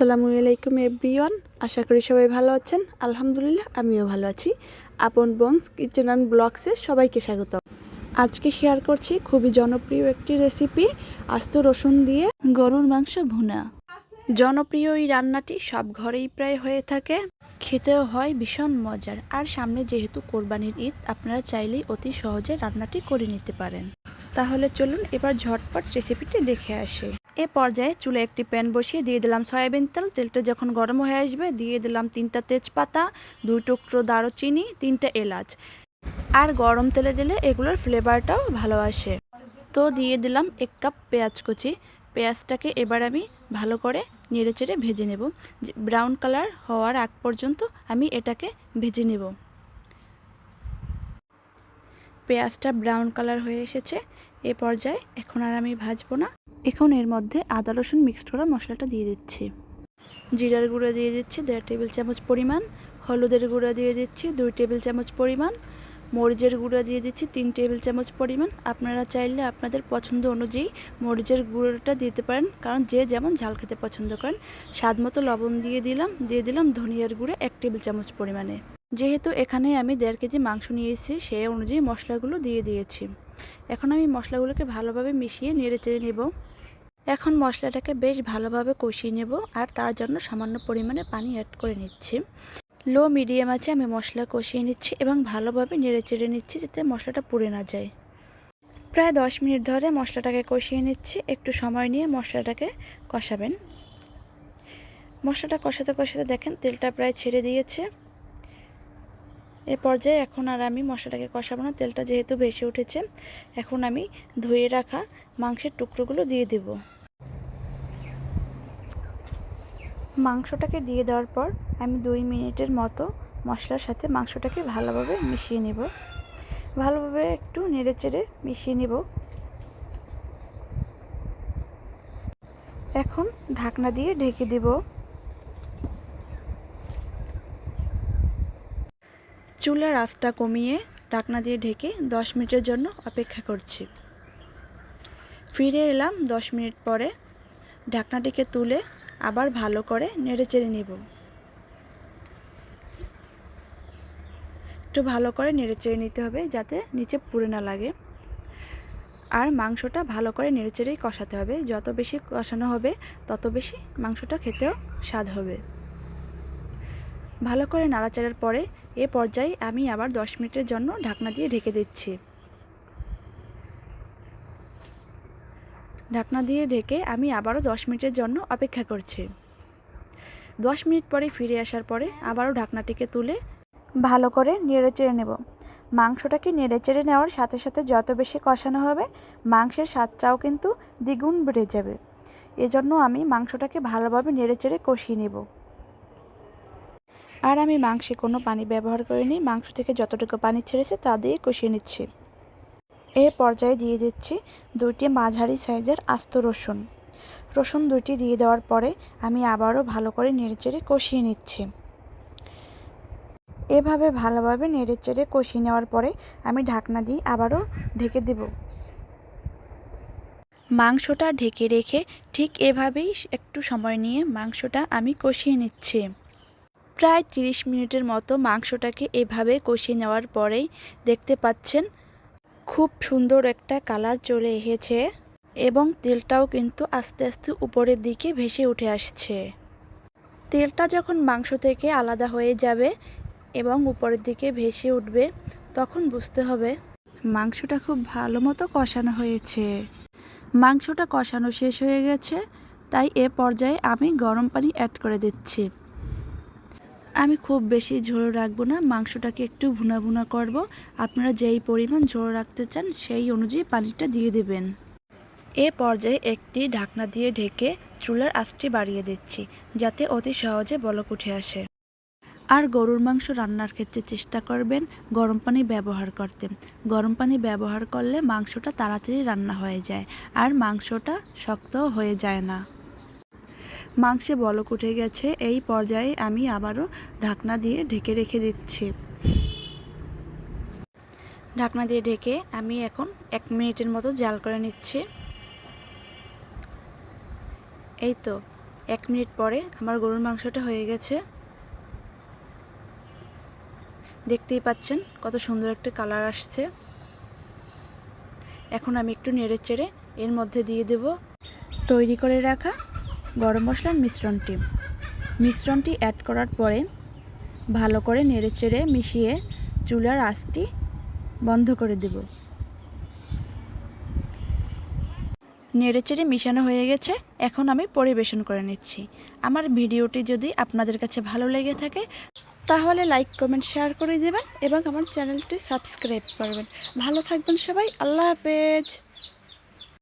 আসসালামু আলাইকুম এভরিওয়ান। আশা করি সবাই ভালো আছেন। আলহামদুলিল্লাহ, আমিও ভালো আছি। আপন বনস কিচেন অ্যান্ড ব্লগসে সবাইকে স্বাগত। আজকে শেয়ার করছি খুবই জনপ্রিয় একটি রেসিপি, আস্ত রসুন দিয়ে গরুর মাংস ভুনা। জনপ্রিয় এই রান্নাটি সব ঘরেই প্রায় হয়ে থাকে। খেতেও হয়, ভীষণ মজার। আর সামনে যেহেতু কোরবানির ঈদ, আপনারা চাইলেই অতি সহজে রান্নাটি করে নিতে পারেন। তাহলে চলুন এবার ঝটপট রেসিপিটি দেখে আসে। এ পর্যায়ে চুলে একটি প্যান বসিয়ে দিয়ে দিলাম সয়াবিন তেল। তেলটা যখন গরম হয়ে আসবে, দিয়ে দিলাম তিনটা তেজপাতা, দুই টুকরো দারুচিনি, তিনটা এলাচ। আর গরম তেলে দিলে এগুলোর ফ্লেভারটাও ভালো আসে। তো দিয়ে দিলাম এক কাপ পেঁয়াজ কুচি। পেঁয়াজটাকে এবার আমি ভালো করে নেড়েচেড়ে ভেজে নেব। ব্রাউন কালার হওয়ার আগ পর্যন্ত আমি এটাকে ভেজে নেব। পেঁয়াজটা ব্রাউন কালার হয়ে এসেছে। এ পর্যায়ে এখন আর আমি ভাজবো না। এখন এর মধ্যে আদা, রসুন মিক্সড করা মশলাটা দিয়ে দিচ্ছি। জিরার গুঁড়ো দিয়ে দিচ্ছি দেড় টেবিল চামচ পরিমাণ। হলুদের গুঁড়ো দিয়ে দিচ্ছি দুই টেবিল চামচ পরিমাণ। মরিচের গুঁড়ো দিয়ে দিচ্ছি তিন টেবিল চামচ পরিমাণ। আপনারা চাইলে আপনাদের পছন্দ অনুযায়ী মরিচের গুঁড়োটা দিতে পারেন, কারণ যে যেমন ঝাল খেতে পছন্দ করেন। স্বাদ মতো লবণ দিয়ে দিলাম দিয়ে দিলাম ধনিয়ার গুঁড়ো এক টেবিল চামচ পরিমাণে। যেহেতু এখানে আমি দেড় কেজি মাংস নিয়েছি সেই অনুযায়ী মশলাগুলো দিয়ে দিয়েছি। এখন আমি মশলাগুলোকে ভালোভাবে মিশিয়ে নেড়ে চেড়ে নেব। এখন মশলাটাকে বেশ ভালোভাবে কষিয়ে নেব আর তার জন্য সামান্য পরিমাণে পানি অ্যাড করে নিচ্ছি। লো মিডিয়াম আছে আমি মশলা কষিয়ে নিচ্ছি এবং ভালোভাবে নেড়ে চেড়ে নিচ্ছি যাতে মশলাটা পুড়ে না যায়। প্রায় দশ মিনিট ধরে মশলাটাকে কষিয়ে নিচ্ছি। একটু সময় নিয়ে মশলাটাকে কষাবেন। মশলাটা কষাতে কষাতে দেখেন তেলটা প্রায় ছেড়ে দিয়েছে। এ পর্যায়ে এখন আর আমি মশলাটাকে কষাবো না, তেলটা যেহেতু ভেসে উঠেছে, এখন আমি ধুয়ে রাখা মাংসের টুকরোগুলো দিয়ে দেব। মাংসটাকে দিয়ে দেওয়ার পর আমি দুই মিনিটের মতো মশলার সাথে মাংসটাকে ভালোভাবে মিশিয়ে নেব। ভালোভাবে একটু নেড়ে চেড়ে মিশিয়ে নেব। এখন ঢাকনা দিয়ে ঢেকে দেব। চুলার আঁচটা কমিয়ে ঢাকনা দিয়ে ঢেকে দশ মিনিটের জন্য অপেক্ষা করছি। ফিরে এলাম দশ মিনিট পরে। ঢাকনাটিকে তুলে আবার ভালো করে নেড়ে চেড়ে নেব। একটু ভালো করে নেড়ে চেড়ে নিতে হবে যাতে নিচে পুড়ে না লাগে। আর মাংসটা ভালো করে নেড়ে চেড়েই কষাতে হবে। যত বেশি কষানো হবে, তত বেশি মাংসটা খেতেও স্বাদ হবে। ভালো করে নাড়াচাড়ার পরে এ পর্যায়ে আমি আবার দশ মিনিটের জন্য ঢাকনা দিয়ে ঢেকে দিচ্ছি। ঢাকনা দিয়ে ঢেকে আমি আবারও দশ মিনিটের জন্য অপেক্ষা করছি। দশ মিনিট পরে ফিরে আসার পরে আবারও ঢাকনাটিকে তুলে ভালো করে নেড়ে চেড়ে নেব। মাংসটাকে নেড়ে চেড়ে নেওয়ার সাথে সাথে যত বেশি কষানো হবে, মাংসের স্বাদটাও কিন্তু দ্বিগুণ বেড়ে যাবে। এজন্য আমি মাংসটাকে ভালোভাবে নেড়ে চেড়ে কষিয়ে নেব। আর আমি মাংসে কোনো পানি ব্যবহার করিনি। মাংস থেকে যতটুকু পানি ছেড়েছে তা দিয়ে কষিয়ে নিচ্ছি। এ পর্যায়ে দিয়ে দিচ্ছি দুইটি মাঝারি সাইজের আস্ত রসুন। রসুন দুইটি দিয়ে দেওয়ার পরে আমি আবারও ভালো করে নেড়েচেড়ে কষিয়ে নিচ্ছি। এভাবে ভালোভাবে নেড়েচেড়ে কষিয়ে নেওয়ার পরে আমি ঢাকনা দিয়ে আবারও ঢেকে দেব। মাংসটা ঢেকে রেখে ঠিক এভাবেই একটু সময় নিয়ে মাংসটা আমি কষিয়ে নিচ্ছি। প্রায় 30 মিনিটের মতো মাংসটাকে এভাবে কষিয়ে নেওয়ার পরেই দেখতে পাচ্ছেন, খুব সুন্দর একটা কালার চলে এসেছে এবং তেলটাও কিন্তু আস্তে আস্তে উপরের দিকে ভেসে উঠে আসছে। তেলটা যখন মাংস থেকে আলাদা হয়ে যাবে এবং উপরের দিকে ভেসে উঠবে, তখন বুঝতে হবে মাংসটা খুব ভালো মতো কষানো হয়েছে। মাংসটা কষানো শেষ হয়ে গেছে, তাই এ পর্যায়ে আমি গরম পানি অ্যাড করে দিচ্ছি। আমি খুব বেশি ঝোল রাখব না, মাংসটাকে একটু ভুনা ভুনা করব। আপনারা যেই পরিমাণ ঝোল রাখতে চান, সেই অনুযায়ী পানিটা দিয়ে দেবেন। এ পর্যায়ে একটি ঢাকনা দিয়ে ঢেকে চুলার আঁচটি বাড়িয়ে দিচ্ছি, যাতে অতি সহজে বলক উঠে আসে। আর গরুর মাংস রান্নার ক্ষেত্রে চেষ্টা করবেন গরম পানি ব্যবহার করতে। গরম পানি ব্যবহার করলে মাংসটা তাড়াতাড়ি রান্না হয়ে যায়, আর মাংসটা শক্ত হয়ে যায় না। মাংসে বলক উঠে গেছে, এই পর্যায়ে আমি আবারও ঢাকনা দিয়ে ঢেকে রেখে দিচ্ছি। ঢাকনা দিয়ে ঢেকে আমি এখন এক মিনিটের মতো জাল করে নিচ্ছি। এই তো, এক মিনিট পরে আমার গরুর মাংসটা হয়ে গেছে। দেখতেই পাচ্ছেন কত সুন্দর একটা কালার আসছে। এখন আমি একটু নেড়ে চেড়ে এর মধ্যে দিয়ে দেব। তৈরি করে রাখা গরম মশলার মিশ্রণটি। মিশ্রণটি অ্যাড করার পরে ভালো করে নেড়ে চেড়ে মিশিয়ে চুলার আঁচটি বন্ধ করে দেব। নেড়েচেড়ে মিশানো হয়ে গেছে, এখন আমি পরিবেশন করে নিচ্ছি। আমার ভিডিওটি যদি আপনাদের কাছে ভালো লেগে থাকে, তাহলে লাইক কমেন্ট শেয়ার করে দেবেন এবং আমার চ্যানেলটি সাবস্ক্রাইব করবেন। ভালো থাকবেন সবাই, আল্লাহ হাফেজ।